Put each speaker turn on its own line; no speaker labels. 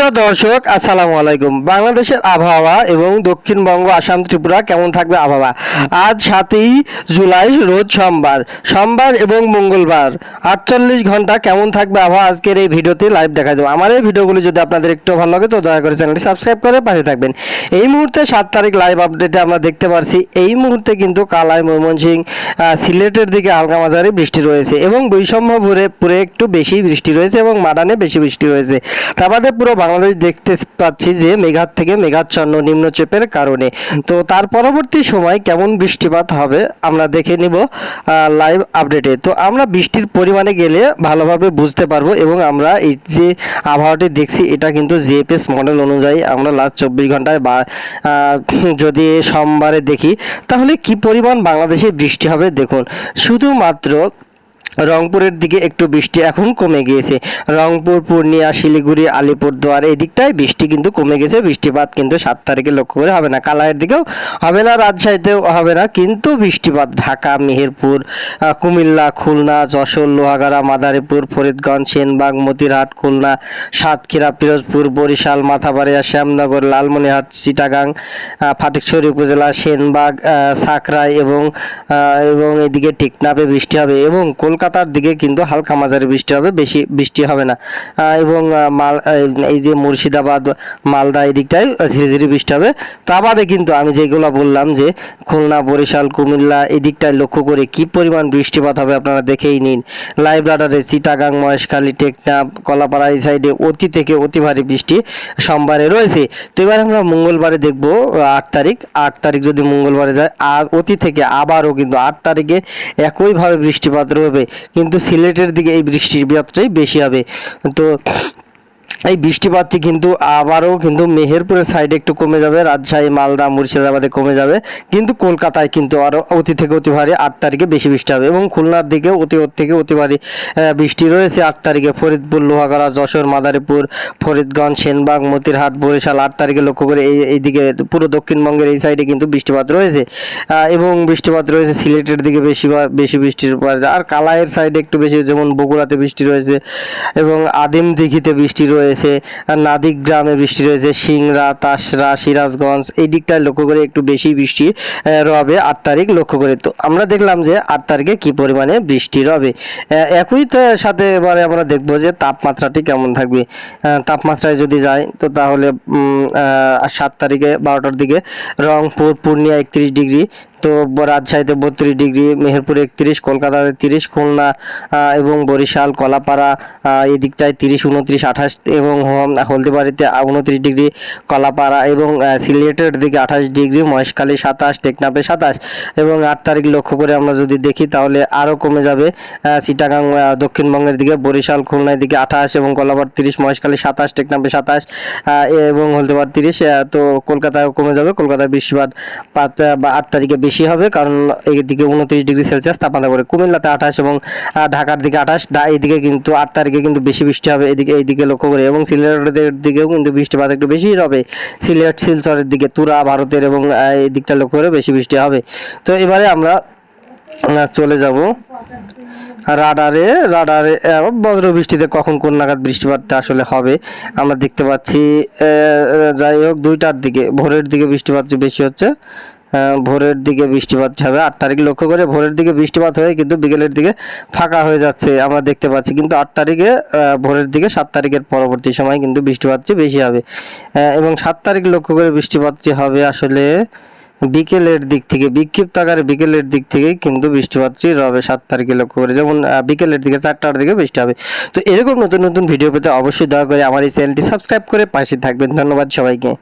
প্রিয় দর্শক, আসসালামু আলাইকুম। বাংলাদেশের আবহাওয়া এবং দক্ষিণবঙ্গ, আসাম, ত্রিপুরা কেমন থাকবে আবহাওয়া? আজ সাতই জুলাই, রোজ সোমবার। সোমবার এবং মঙ্গলবার। আটচল্লিশ ঘণ্টা কেমন থাকবে আবহাওয়া? আজকের এই ভিডিওতে লাইভ দেখা যাবে। আমার এই ভিডিওগুলি যদি আপনাদের একটু ভালো লাগে, তো দয়া করে চ্যানেলটি সাবস্ক্রাইব করে পাশে থাকবেন। এই মুহূর্তে সাত তারিখ লাইভ আপডেটে আমরা দেখতে পারছি, এই মুহূর্তে কিন্তু কালাই, ময়মনসিং সিলেটের দিকে হালকা মাঝারি বৃষ্টি রয়েছে এবং বৈষম্য ভরে পুরে একটু বেশি বৃষ্টি রয়েছে এবং মাডানে বেশি বৃষ্টি রয়েছে। তা বাদে পুরো বাংলাদেশ দেখতে পাচ্ছি যে মেঘাত থেকে মেঘাচ্ছন্ন নিম্নচাপের কারণে। তো তার পরবর্তী সময় কেমন বৃষ্টিপাত হবে আমরা দেখে নিব লাইভ আপডেটে তো আমরা বৃষ্টির পরিমাণে গেলে ভালোভাবে বুঝতে পারব এবং আমরা এই যে আবহাওয়াটি দেখছি, এটা কিন্তু জিএপিএস মডেল অনুযায়ী আমরা লাস্ট চব্বিশ ঘন্টায় বা যদি সোমবারে দেখি, তাহলে কি পরিমাণ বাংলাদেশে বৃষ্টি হবে দেখুন। শুধুমাত্র রংপুরের দিকে একটু বৃষ্টি এখন কমে গিয়েছে। রংপুর, পূর্ণিয়া, শিলিগুড়ি আলিপুরদুয়ার এই দিকটায় বৃষ্টি কিন্তু কমে গেছে। বৃষ্টিপাত কিন্তু সাত তারিখে লক্ষ্য করে হবে না। কালায়ের দিকেও হবে না, রাজশাহীতেও হবে না। কিন্তু বৃষ্টিপাত ঢাকা, মেহেরপুর কুমিল্লা, খুলনা, যশোর, লোহাগাড়া, মাদারীপুর, ফরিদগঞ্জ, সেনবাগ, মতিরহাট, খুলনা, সাতক্ষীরা, পিরোজপুর, বরিশাল, মাথাবাড়িয়া, শ্যামনগর, লালমনিরহাট, চিটাগাং ফটিকছড়ি উপজেলা, সেনবাগ সাকরাই এবং এবং এদিকে টেকনাফে বৃষ্টি হবে এবং কলকাতার দিকে কিন্তু হালকা মাঝারি বৃষ্টি হবে, বেশি বৃষ্টি হবে না। এবং মাল, এই যে মুর্শিদাবাদ, মালদা এই দিকটায় ধীরে ধীরে বৃষ্টি হবে। তা বাদে কিন্তু আমি যেগুলো বললাম যে খুলনা, বরিশাল, কুমিল্লা এই দিকটায় লক্ষ্য করে কি পরিমাণ বৃষ্টিপাত হবে আপনারা দেখেই নিন। লাইভ রাডারে চিটাগাং, মহেশখালী, টেকনাফ, কলাপাড়া এই সাইডে অতি থেকে অতি ভারী বৃষ্টি সোমবারে রয়েছে। তো এবার আমরা মঙ্গলবারে দেখব, আট তারিখ। আট তারিখ যদি মঙ্গলবারে যায় আর অতি থেকে আবারও কিন্তু আট তারিখে একইভাবে বৃষ্টিপাত রবে কিন্তু সিলেটের দিকে এই বৃষ্টির মাত্রাই বেশি হবে। তো এই বৃষ্টিপাতটি কিন্তু আবারও কিন্তু মেহেরপুরের সাইডে একটু কমে যাবে, রাজশাহী, মালদা, মুর্শিদাবাদে কমে যাবে। কিন্তু কলকাতায় কিন্তু আরও অতি থেকে অতি ভারী আট তারিখে বেশি বৃষ্টি হবে এবং খুলনার দিকে অতি থেকে অতি ভারী বৃষ্টি রয়েছে আট তারিখে। ফরিদপুর, লোহাগড়া, যশোর, মাদারীপুর, ফরিদগঞ্জ, সেনবাগ, মতিরহাট, বরিশাল আট তারিখে লক্ষ্য করে এই এইদিকে পুরো দক্ষিণবঙ্গের এই সাইডে কিন্তু বৃষ্টিপাত রয়েছে। এবং বৃষ্টিপাত রয়েছে সিলেটের দিকে বেশি বেশি বৃষ্টির আর কালাইয়ের সাইডে একটু বেশি, যেমন বগুড়াতে বৃষ্টি রয়েছে এবং আদিম দিঘিতে বৃষ্টি রয়েছে আর নাদিক গ্রামে বৃষ্টি রয়েছে সিংরা তাসরা, সিরাজগঞ্জ, এই দিকটায় লক্ষ্য করে একটু বেশি বৃষ্টি রবে আট তারিখ লক্ষ্য করে। তো আমরা দেখলাম যে আট তারিখে কি পরিমাণে বৃষ্টি রবে। একই সাথে এবারে আমরা দেখব যে তাপমাত্রাটি কেমন থাকবে। তাপমাত্রায় যদি যাই, তো তাহলে সাত তারিখে বারোটার দিকে রংপুর, পূর্ণিয়া একত্রিশ ডিগ্রি তো রাজশাহীতে বত্রিশ ডিগ্রি মেহেরপুর একত্রিশ কলকাতাতে তিরিশ খুলনা এবং বরিশাল কলাপাড়া আহ, এই দিকটায় তিরিশ উনত্রিশ আঠাশ এবং হলদিবাড়িতে উনত্রিশ ডিগ্রি কলাপাড়া এবং সিলেটের দিকে আঠাশ ডিগ্রি মহেশখালী সাতাশ টেকনাফে সাতাশ এবং আট তারিখ লক্ষ্য করে আমরা যদি দেখি তাহলে আরও কমে যাবে। চিটাগাং দক্ষিণবঙ্গের দিকে বরিশাল খুলনার দিকে আঠাশ এবং কলাপাড় তিরিশ মহেশখালী সাতাশ টেকনাফে সাতাশ এবং হলদিবার তিরিশ তো কলকাতায় কমে যাবে কলকাতায় বৃষ্টিপাত পাত বা আট তারিখে বেশি হবে, কারণ এইদিকে উনত্রিশ ডিগ্রি সেলসিয়াস, তাপমাত্রা করে কুমিল্লাতে আঠাশ এবং ঢাকার দিকে আঠাশ। এইদিকে কিন্তু আট তারিখে কিন্তু বেশি বৃষ্টি হবে, এদিকে, এইদিকে লক্ষ্য করে। এবং সিলেটের দিকেও কিন্তু বৃষ্টিপাত একটু বেশি হবে। সিলেট, শিলচরের দিকে তুরা, ভারতের এবং এই দিকটা লক্ষ্য করে বেশি বৃষ্টি হবে। তো এবারে আমরা চলে যাব। রাডারে রাডারে বজ্র বৃষ্টিতে কখন কোন নাগাদ বৃষ্টিপাত আসলে হবে? আমরা দেখতে পাচ্ছি যাই হোক, দুইটার দিকে, ভোরের দিকে বৃষ্টিপাত বেশি হচ্ছে। ভোরের দিকে বৃষ্টিপাত হবে আট তারিখ লক্ষ্য করে ভোরের দিকে বৃষ্টিপাত হয়ে কিন্তু বিকেলের দিকে ফাঁকা হয়ে যাচ্ছে আমরা দেখতে পাচ্ছি। কিন্তু আট তারিখে ভোরের দিকে সাত তারিখের পরবর্তী সময় কিন্তু বৃষ্টিপাতটি বেশি হবে। এবং সাত তারিখ লক্ষ্য করে বৃষ্টিপাতটি হবে আসলে বিকেলের দিক থেকে বিক্ষিপ্ত আকারে বিকেলের দিক থেকে কিন্তু বৃষ্টিপাতটি রবে সাত তারিখে লক্ষ্য করে। যেমন বিকেলের দিকে চারটার দিকে বৃষ্টি হবে। তো এরকম নতুন নতুন ভিডিও পেতে অবশ্যই দয়া করে আমার এই চ্যানেলটি সাবস্ক্রাইব করে পাশে থাকবেন। ধন্যবাদ সবাইকে।